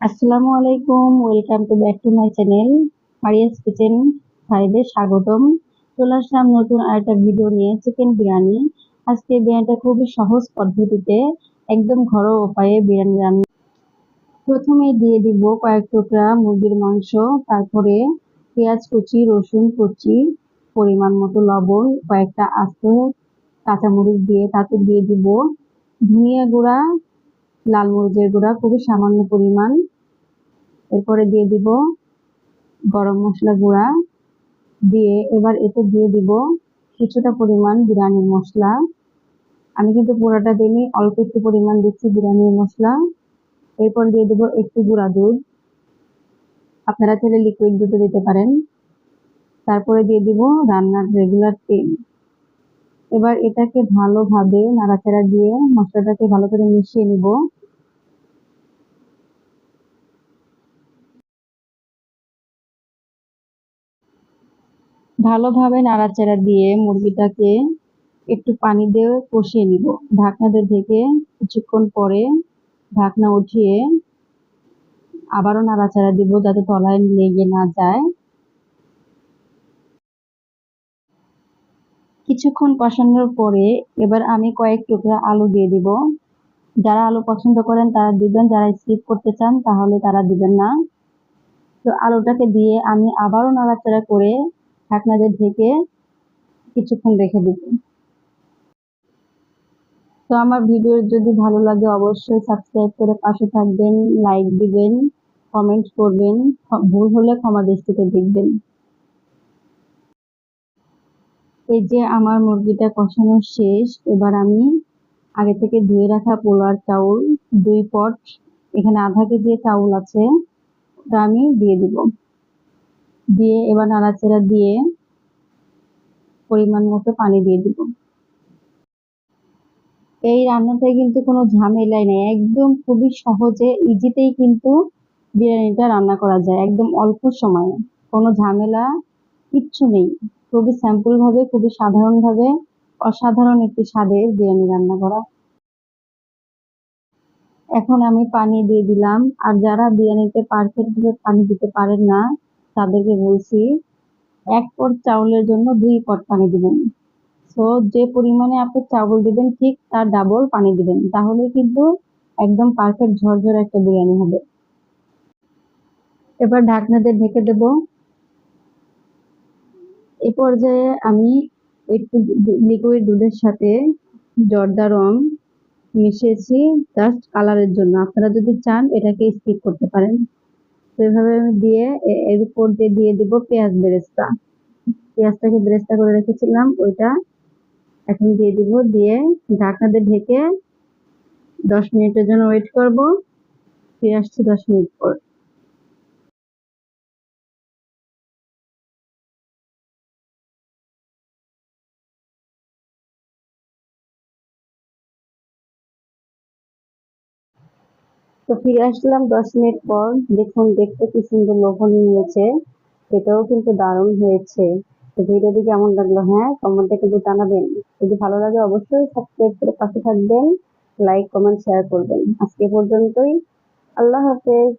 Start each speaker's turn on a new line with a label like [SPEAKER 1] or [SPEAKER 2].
[SPEAKER 1] আসসালামু আলাইকুম, welcome to back to my channel Maria's kitchen ফাইভে স্বাগতম। চলে আসলাম নতুন আরেকটা ভিডিও নিয়ে, চিকেন বিরিয়ানি। আজকে বিরিয়ানিটা খুবই সহজ পদ্ধতিতে, একদম ঘরোয়া উপায়ে বিরিয়ানি রান্না। প্রথমে দিয়ে দিব কয়েক টুকরা মুরগির মাংস, তারপরে পেঁয়াজ কুচি, রসুন কুচি, পরিমাণ মতো লবণ, কয়েকটা আস্ত কাঁচামরিচ দিয়ে, তাতে দিয়ে দিব ধনিয়া গুঁড়া লাল মরিচের গুঁড়া, খুবই সামান্য পরিমাণ। এরপরে দিয়ে দিব গরম মশলা গুঁড়া। দিয়ে এবার এতে দিয়ে দিব কিছুটা পরিমাণ বিরিয়ানির মশলা। আমি কিন্তু পুরোটা দিইনি, অল্প একটু পরিমাণ দিচ্ছি বিরিয়ানির মশলা। এরপর দিয়ে দেবো একটু গুঁড়া দুধ। আপনারা চাইলে লিকুইড দুধও দিতে পারেন। তারপরে দিয়ে দিব রান্নার রেগুলার তেল। এবার এটাকে ভালোভাবে নাড়াচাড়া দিয়ে মশলাটাকে ভালো করে মিশিয়ে নিব। ভালোভাবে নাড়াচাড়া দিয়ে মুরগিটাকে একটু পানি দিয়ে কষিয়ে নিব। ঢাকনা দিয়ে ঢেকে কিছুক্ষণ পরে ঢাকনা উঠিয়ে আবারও নাড়াচাড়া দিব যাতে তলায় লেগে না যায়। কিছুক্ষণ কষানোর পরে এবার আমি কয়েক টুকরা আলু দিয়ে দিব। যারা আলু পছন্দ করেন তারা দিবেন, যারা স্কিপ করতে চান তাহলে তারা দিবেন না। তো আলুটাকে দিয়ে আমি আবারও নাড়াচাড়া করে ঢাকনাদের ঢেকে কিছুক্ষণ রেখে দিব। তো আমার ভিডিও যদি ভালো লাগে অবশ্যই সাবস্ক্রাইব করে পাশে থাকবেন লাইক দিবেন কমেন্ট করবেন, ভুল হলে ক্ষমা দৃষ্টিতে দেখবেন। এই যে আমার মুরগিটা কষানো শেষ, এবার আমি আগে থেকে ধুয়ে রাখা পোলার চাউল, দুই পট, এখানে আধা কেজি চাউল আছে, ওটা আমি দিয়ে দিব। দিয়ে এবার নাড়াচাড়া দিয়ে পরিমাণ মতো পানি দিয়ে দিব। এই রান্নাটায় কিন্তু কোনো ঝামেলাই নেই। একদম খুবই সহজে, ইজিতেই কিন্তু বিরিয়ানিটা রান্না করা যায়, একদম অল্প সময়ে। কোনো ঝামেলা কিচ্ছু নেই। খুবই স্যাম্পল ভাবে খুবই সাধারণ ভাবে অসাধারণ একটি স্বাদের বিরিয়ানি রান্না করা। এখন আমি পানি দিয়ে দিলাম। আর যারা বিরিয়ানিতে পারফেক্ট ভাবে পানি দিতে পারেন না তাদেরকে বলছি, এক পট চাউলের জন্য দুই পট পানি দিবেন। তো যে পরিমাণে আপনি চাউল দিবেন, ঠিক তার ডাবল পানি দিবেন। তাহলে কিন্তু একদম পারফেক্ট ঝরঝর একটা বিরিয়ানি হবে। এবার ঢাকনা দিয়ে ঢেকে দেব। এ পর্যায়ে আমি একটু লিকুইড দুধের সাথে জর্দা রং মিশিয়েছি জাস্ট কালারের জন্য। আপনারা যদি চান, এটাকে স্কিপ করতে পারেন। তো এভাবে আমি দিয়ে এর উপর দিয়ে দিয়ে দিব পেঁয়াজ বেরেস্তা। পেঁয়াজটাকে বেরেস্তা করে রেখেছিলাম, ওইটা এখন দিয়ে দিব, দিয়ে ঢাকা দিয়ে ঢেকে দশ মিনিটের জন্য ওয়েট করব। ফিরে আসছি দশ মিনিট পর। তো ফিরে আসলাম দশ মিনিট পর। দেখুন, দেখতে কি সুন্দর লোভন নিয়েছে। সেটাও কিন্তু দারুণ হয়েছে। তো ভিডিওটি কেমন লাগল? হ্যাঁ কমেন্টে কিন্তু জানাবেন। যদি ভালো লাগে অবশ্যই সাবস্ক্রাইব করে পাশে থাকবেন। লাইক কমেন্ট শেয়ার করবেন। আজকে পর্যন্তই। আল্লাহ হাফেজ।